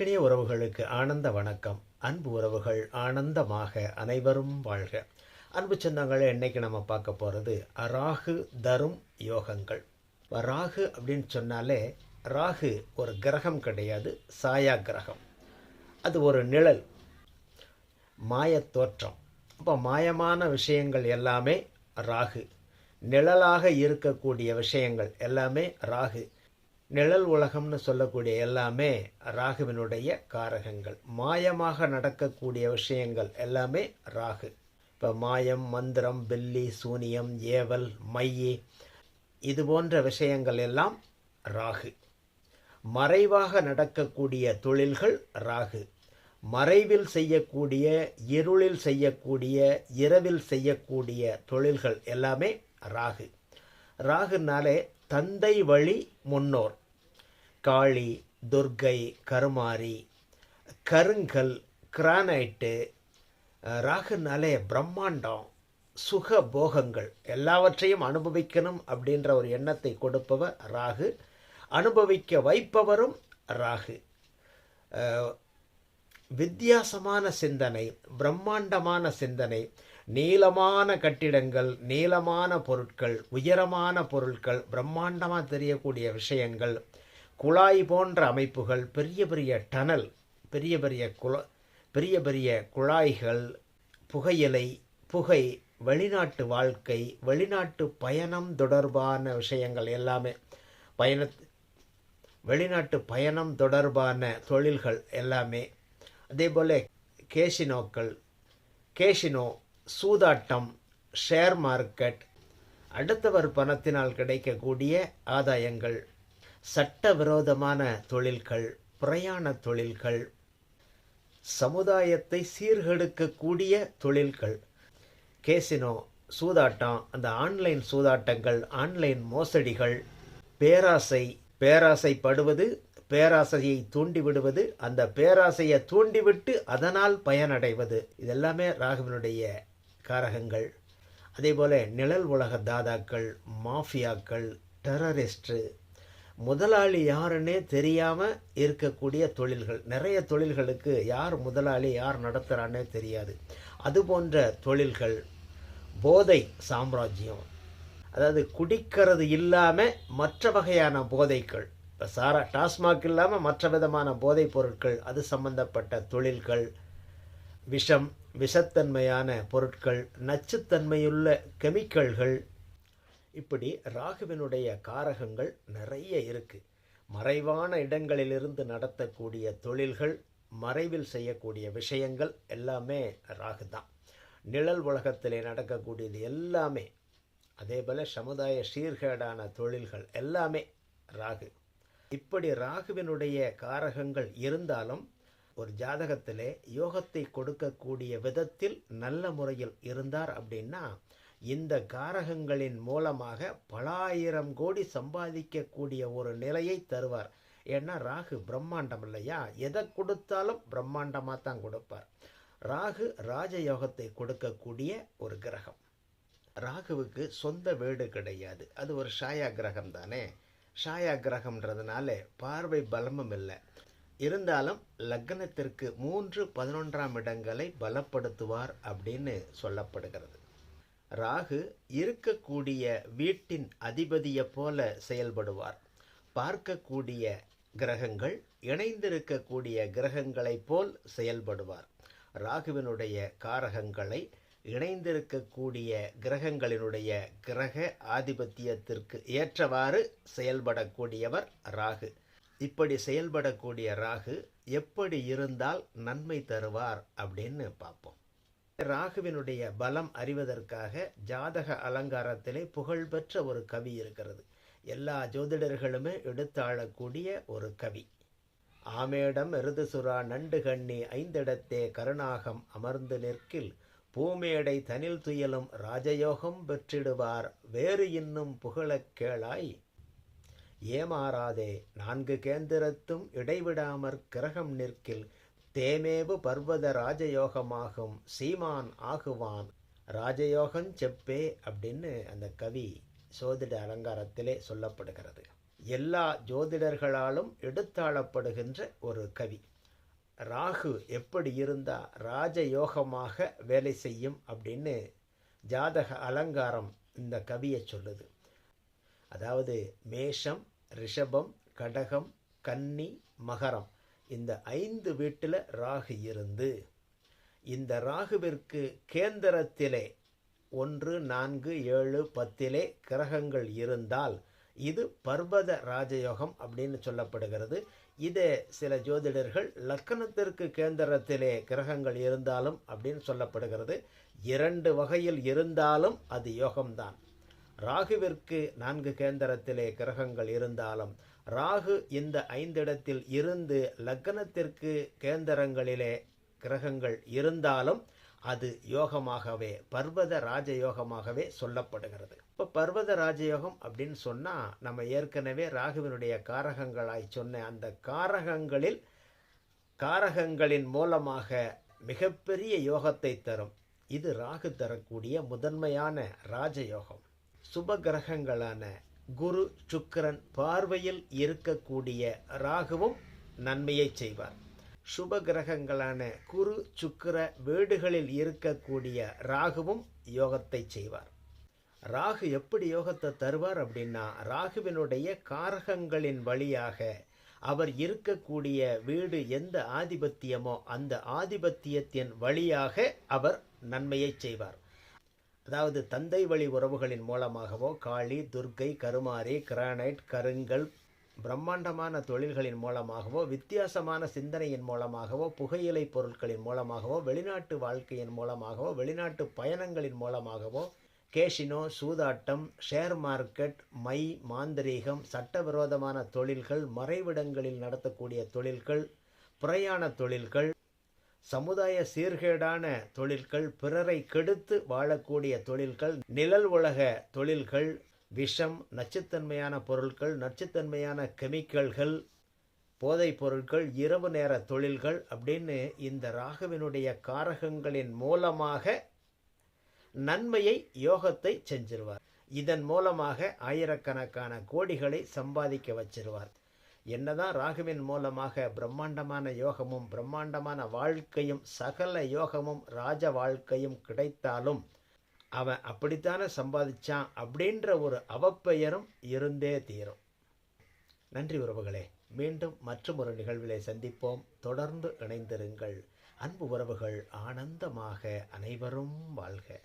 நெஞ்சுக்கினிய உறவுகளுக்கு ஆனந்த வணக்கம். அன்பு உறவுகள் ஆனந்தமாக அனைவரும் வாழ்க. அன்பு சொந்தங்களை இன்னைக்கு நம்ம பார்க்க போகிறது ராகு தரும் யோகங்கள். ராகு அப்படின்னு சொன்னாலே ராகு ஒரு கிரகம் கிடையாது சாயா கிரகம். அது ஒரு நிழல் மாயத் தோற்றம். அப்போ மாயமான விஷயங்கள் எல்லாமே ராகு. நிழலாக இருக்கக்கூடிய விஷயங்கள் எல்லாமே ராகு. நிழல் உலகம்னு சொல்லக்கூடிய எல்லாமே ராகுவினுடைய காரகங்கள். மாயமாக நடக்கக்கூடிய விஷயங்கள் எல்லாமே ராகு. இப்போ மாயம் மந்திரம் பில்லி சூனியம் ஏவல் மையி இது போன்ற விஷயங்கள் எல்லாம் ராகு. மறைவாக நடக்கக்கூடிய தொழில்கள் ராகு. மறைவில் செய்யக்கூடிய இருளில் செய்யக்கூடிய இரவில் செய்யக்கூடிய தொழில்கள் எல்லாமே ராகு. ராகுனாலே தந்தை வழி முன்னோர். காளி துர்கை கருமாரி கருங்கல் கிரானைட்டு ராகுனாலே பிரம்மாண்டம் சுக போகங்கள் எல்லாவற்றையும் அனுபவிக்கணும் அப்படின்ற ஒரு எண்ணத்தை கொடுப்பவர் ராகு. அனுபவிக்க வைப்பவரும் ராகு. வித்தியாசமான சிந்தனை பிரம்மாண்டமான சிந்தனை நீளமான கட்டிடங்கள் நீளமான பொருட்கள் உயரமான பொருட்கள் பிரம்மாண்டமாக தெரியக்கூடிய விஷயங்கள் குழாய் போன்ற அமைப்புகள் பெரிய பெரிய டனல் பெரிய பெரிய குழ பெரிய பெரிய குழாய்கள் புகையிலை புகை வெளிநாட்டு வாழ்க்கை வெளிநாட்டு பயணம் தொடர்பான விஷயங்கள் எல்லாமே பயண வெளிநாட்டு பயணம் தொடர்பான தொழில்கள் எல்லாமே அதே போல் கேஷினோக்கள் கேஷினோ சூதாட்டம் ஷேர் மார்க்கெட் அடுத்தவர் பணத்தினால் கிடைக்கக்கூடிய ஆதாயங்கள் சட்டவிரோதமான தொழில்கள் பிரயாண தொழில்கள் சமுதாயத்தை சீர்கெடுக்கக்கூடிய தொழில்கள். கேசினோ சூதாட்டம் அந்த ஆன்லைன் சூதாட்டங்கள் ஆன்லைன் மோசடிகள் பேராசை பேராசைப்படுவது பேராசையை தூண்டிவிடுவது அந்த பேராசையை தூண்டிவிட்டு அதனால் பயனடைவது. இதெல்லாமே ராகுவினுடைய காரகங்கள். அதே போல நிழல் உலக தாதாக்கள் மாஃபியாக்கள் டெரரிஸ்ட்டு முதலாளி யாருன்னே தெரியாமல் இருக்கக்கூடிய தொழில்கள். நிறைய தொழில்களுக்கு யார் முதலாளி யார் நடத்துகிறான்னே தெரியாது. அது போன்ற தொழில்கள் போதை சாம்ராஜ்யம். அதாவது குடிக்கிறது இல்லாமல் மற்ற வகையான போதைகள் இப்போ சாரா டாஸ்மாக் இல்லாமல் மற்ற விதமான போதைப் பொருட்கள் அது சம்பந்தப்பட்ட தொழில்கள். விஷம் விஷத்தன்மையான பொருட்கள் நச்சுத்தன்மையுள்ள கெமிக்கல்கள் இப்படி ராகுவினுடைய காரகங்கள் நிறைய இருக்கு. மறைவான இடங்களிலிருந்து நடத்தக்கூடிய தொழில்கள் மறைவில் செய்யக்கூடிய விஷயங்கள் எல்லாமே ராகு தான் நிழல் உலகத்திலே நடக்கக்கூடியது எல்லாமே அதே போல் சமுதாய சீர்கேடான தொழில்கள் எல்லாமே ராகு. இப்படி ராகுவினுடைய காரகங்கள் இருந்தாலும் ஒரு ஜாதகத்திலே யோகத்தை கொடுக்கக்கூடிய விதத்தில் நல்ல முறையில் இருந்தார் அப்படின்னா இந்த காரகங்களின் மூலமாக பல ஆயிரம் கோடி சம்பாதிக்கக்கூடிய ஒரு நிலையை தருவார். ஏன்னா ராகு பிரம்மாண்டம் இல்லையா? எதை கொடுத்தாலும் பிரம்மாண்டமாக தான் கொடுப்பார். ராகு ராஜயோகத்தை கொடுக்கக்கூடிய ஒரு கிரகம். ராகுவுக்கு சொந்த வீடு கிடையாது. அது ஒரு ஷாயா கிரகம் தானே? ஷாயா கிரகம்ன்றதுனால பார்வை பலமும் இல்லை. இருந்தாலும் லக்னத்திற்கு மூன்று பதினொன்றாம் இடங்களை பலப்படுத்துவார் அப்படின்னு சொல்லப்படுகிறது. ராகு இருக்கக்கூடிய வீட்டின் அதிபதியை போல செயல்படுவார். பார்க்கக்கூடிய கிரகங்கள் இணைந்திருக்கக்கூடிய கிரகங்களைப் போல் செயல்படுவார். ராகுவினுடைய காரகங்களை இணைந்திருக்கக்கூடிய கிரகங்களினுடைய கிரக ஆதிபத்தியத்திற்கு ஏற்றவாறு செயல்படக்கூடியவர் ராகு. இப்படி செயல்படக்கூடிய ராகு எப்படி இருந்தால் நன்மை தருவார் அப்படின்னு பார்ப்போம். ராகுவினுடைய பலம் அறிவதற்காக ஜாதக அலங்காரத்திலே புகழ்பெற்ற ஒரு கவி இருக்கிறது. எல்லா ஜோதிடர்களுமே எடுத்தாளக்கூடிய ஒரு கவி. ஆமேடம் எருதுசுரா நண்டு கண்ணி ஐந்திடத்தே கருணாகம் அமர்ந்து நிற்கில் பூமேடை தனில் துயலும் ராஜயோகம் பெற்றிடுவார் வேறு இன்னும் புகழக் கேளாய். ஏமாறாதே நான்கு கேந்திரத்தும் இடைவிடாமற் கிரகம் நிற்கில் தேமேவு பர்வத ராஜயோகமாகும் சீமான் ஆகுவான். ராஜயோகம் செப்பே அப்படின்னு அந்த கவி சோதிட அலங்காரத்திலே சொல்லப்படுகிறது. எல்லா ஜோதிடர்களாலும் எடுத்தாளப்படுகின்ற ஒரு கவி. ராகு எப்படி இருந்தால் ராஜயோகமாக வேலை செய்யும் அப்படின்னு ஜாதக அலங்காரம் இந்த கவியை சொல்லுது. அதாவது மேஷம் ரிஷபம் கடகம் கன்னி மகரம். இந்த ஐந்து வீட்டில் ராகு இருந்து இந்த ராகுவிற்கு கேந்திரத்திலே ஒன்று நான்கு ஏழு பத்திலே கிரகங்கள் இருந்தால் இது பர்வத ராஜயோகம் அப்படின்னு சொல்லப்படுகிறது. இதே சில ஜோதிடர்கள் லக்கணத்திற்கு கேந்திரத்திலே கிரகங்கள் இருந்தாலும் அப்படின்னு சொல்லப்படுகிறது. இரண்டு வகையில் இருந்தாலும் அது யோகம்தான். ராகுவிற்கு நான்கு கேந்திரத்திலே கிரகங்கள் இருந்தாலும் ராகு இந்த ஐந்திடத்தில் இருந்து லக்னத்திற்கு கேந்திரங்களிலே கிரகங்கள் இருந்தாலும் அது யோகமாகவே பர்வத ராஜயோகமாகவே சொல்லப்படுகிறது. இப்போ பர்வத ராஜயோகம் அப்படின்னு சொன்னால் நம்ம ஏற்கனவே ராகுவினுடைய காரகங்களாய் சொன்ன அந்த காரகங்களில் காரகங்களின் மூலமாக மிகப்பெரிய யோகத்தை தரும். இது ராகு தரக்கூடிய முதன்மையான ராஜயோகம். சுப கிரகங்களான குரு சுக்கரன் பார்வையில் இருக்கக்கூடிய ராகுவும் நன்மையை செய்வார். சுப கிரகங்களான குரு சுக்கிர வீடுகளில் இருக்கக்கூடிய ராகுவும் யோகத்தை செய்வார். ராகு எப்படி யோகத்தை தருவார் அப்படின்னா ராகுவினுடைய காரகங்களின் வழியாக அவர் இருக்கக்கூடிய வீடு எந்த ஆதிபத்தியமோ அந்த ஆதிபத்தியத்தின் வழியாக அவர் நன்மையை செய்வார். அதாவது தந்தை வழி உறவுகளின் மூலமாகவோ காளி துர்க்கை கருமாரி கிரானைட் கருங்கல் பிரம்மாண்டமான தொழில்களின் மூலமாகவோ வித்தியாசமான சிந்தனையின் மூலமாகவோ புகையிலை பொருட்களின் மூலமாகவோ வெளிநாட்டு வாழ்க்கையின் மூலமாகவோ வெளிநாட்டு பயணங்களின் மூலமாகவோ கேஷினோ சூதாட்டம் ஷேர் மார்க்கெட் மை மாந்திரீகம் சட்டவிரோதமான தொழில்கள் மறைவிடங்களில் நடத்தக்கூடிய தொழில்கள் பிரயாண தொழில்கள் சமுதாய சீர்கேடான தொழில்கள் பிறரை கெடுத்து வாழக்கூடிய தொழில்கள் நிழல் உலக தொழில்கள் விஷம் நச்சுத்தன்மையான பொருட்கள் நச்சுத்தன்மையான கெமிக்கல்கள் போதைப் பொருட்கள் இரவு நேர தொழில்கள் அப்படின்னு இந்த ராகுவினுடைய காரகங்களின் மூலமாக நன்மையை யோகத்தை செஞ்சிருவார். இதன் மூலமாக ஆயிரக்கணக்கான கோடிகளை சம்பாதிக்க வச்சிருவார். என்னதான் ராகுவின் மூலமாக பிரம்மாண்டமான யோகமும் பிரம்மாண்டமான வாழ்க்கையும் சகல யோகமும் ராஜ வாழ்க்கையும் கிடைத்தாலும் அவன் அப்படித்தானே சம்பாதிச்சான் அப்படின்ற ஒரு அவப்பெயரும் இருந்தே தீரும். நன்றி உறவுகளே. மீண்டும் மற்றும் ஒரு நிகழ்விலை சந்திப்போம். தொடர்ந்து இணைந்திருங்கள். அன்பு உறவுகள் ஆனந்தமாக அனைவரும் வாழ்க.